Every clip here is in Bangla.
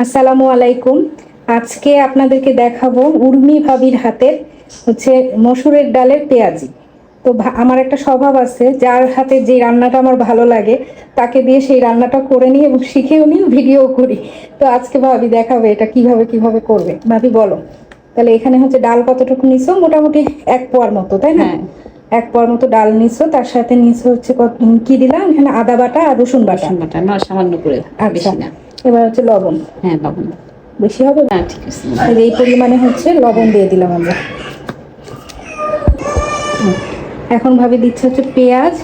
আসসালামু আলাইকুম। আজকে আপনাদেরকে দেখাবো উর্মি ভাবির হাতের হচ্ছে মসুরের ডালের পেঁয়াজি। তো আমার একটা স্বভাব আছে যার হাতে যে রান্নাটা আমার ভালো লাগে তাকে দিয়ে সেই রান্নাটা করে নিই এবং শিখেও নিই ভিডিও করি। তো আজকে ভাবি দেখাবে এটা কীভাবে কীভাবে করবে। ভাবি বলো। তাহলে এখানে হচ্ছে ডাল কতটুকু নিছো? মোটামুটি এক পোয়ার মতো তাই না? হ্যাঁ। এক পোয়ার মতো ডাল নিছো তার সাথে নিছো হচ্ছে কত- কি দিলাম? এখানে আদা বাটা আর রসুন বাটা। বাটা নয় সামান্য করে আচ্ছা। এবার হচ্ছে লবণ। হ্যাঁ লবণ। বেশি হবে না? ঠিক আছে। আর এই পরিমাণে হচ্ছে লবণ দিয়ে দিলাম আমরা। এখন ভাবে দিচ্ছে হচ্ছে পেঁয়াজ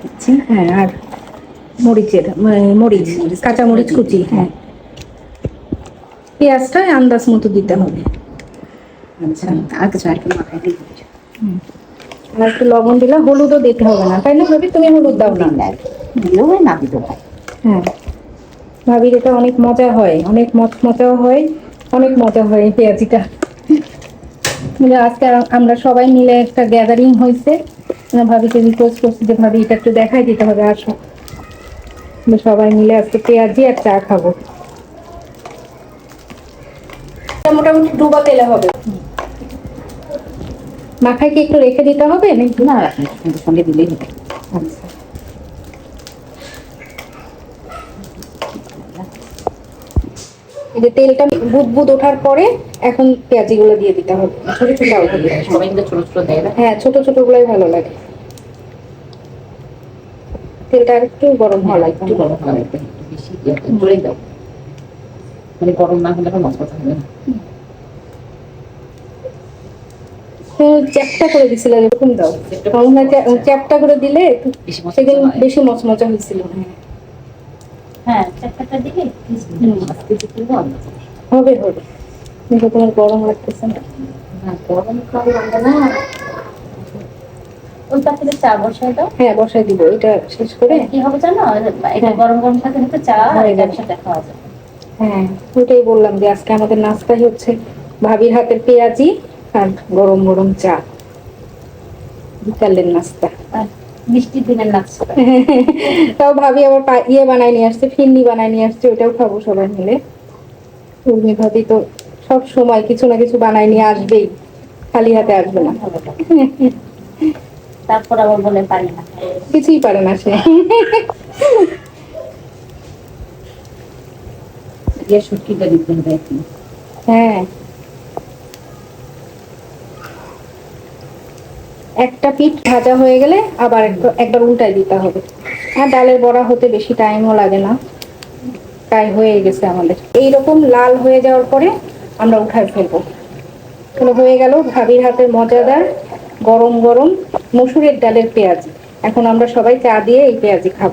দিচ্ছি হ্যাঁ আর মরিচের মানে মরিচ কাঁচা মরিচ। কুচি হ্যাঁ। পেঁয়াজটা আন্দাজ মতো দিতে হবে। আচ্ছা আর কিছু একটু মাখাই দিয়ে আর একটু লবণ দিলে হলুদও দিতে হবে না। তাই না ভাবি? তুমি হলুদ দাও না। দিলেও হয় না দিলেও হয়। হ্যাঁ। ভাবির এটা অনেক মজা হয় অনেক মজাও হয় অনেক মজা হয় এই পেঁয়াজিটা। মানে আজকে আমরা সবাই মিলে একটা গ্যাদারিং হয়েছে ভাবিকে রিকোয়েস্ট করছি যে ভাবি এটা একটু দেখাই দিতে হবে আসো। সবাই মিলে আজকে পেঁয়াজি আর চা খাব। মোটামুটি ডুবা তেলে হবে। মাখায় কি একটু রেখে দিতে হবে না সঙ্গে দিলেই হবে। আচ্ছা। যে তেলটা বুদবুদ ওঠার পরে এখন পেঁয়াজিগুলো দিয়ে দিতে হবে। ছোট ছোট সবাই কিন্তু ছোট ছোট দেয় না? হ্যাঁ ছোট ছোট গুলাই ভালো লাগে। তেলটা একটু গরম হওয়া লাগবে একটু গরম করা লাগবে বেশি জোরে দাও। মানে গরম না হলে মশলা থাকবে না। চ্যাপটা করে দিছিল এরকম দাও। হয় চ্যাপটা করে দিলে একটু বেশি সেদিন বেশি মচমচা হয়েছিল হ্যাঁ। হ্যাঁ হবে হবে। কিন্তু তোমার গরম লাগতেছে না? না গরম খাওয়া লাগে না। ওই পাখিতে চা বসায় দাও। হ্যাঁ বসাই দিব। এটা শেষ করে কি হবে জানো? এটা হ্যাঁ। গরম গরম থাকে তো চা একসাথে খাওয়া যাবে। হ্যাঁ ওইটাই বললাম যে আজকে আমাদের নাস্তাই হচ্ছে ভাবির হাতের পেঁয়াজি আর গরম গরম চা। বিকালের নাস্তা। আর মিষ্টির দিনের নাস্তা তাও ভাবি আবার ইয়ে বানাই নিয়ে আসছে ফিন্নি বানাই নিয়ে আসছে ওটাও খাব সবাই মিলে। উর্মি ভাবি তো সব সময় কিছু না কিছু বানাই নিয়ে আসবেই খালি হাতে আসবে না। তারপর আবার বলে পারি না। কিছুই পারে না সে। হ্যাঁ। একটা পিঠ ভাজা হয়ে গেলে আবার একবার উল্টাই দিতে হবে। হ্যাঁ ডালের বড়া হতে বেশি টাইমও লাগে না। তাই হয়ে গেছে আমাদের। এই রকম লাল হয়ে যাওয়ার পরে আমরা উঠায় ফেলব। তাহলে হয়ে গেল ভাবির হাতে মজাদার গরম গরম মসুরের ডালের পেঁয়াজি। এখন আমরা সবাই চা দিয়ে এই পেঁয়াজি খাব।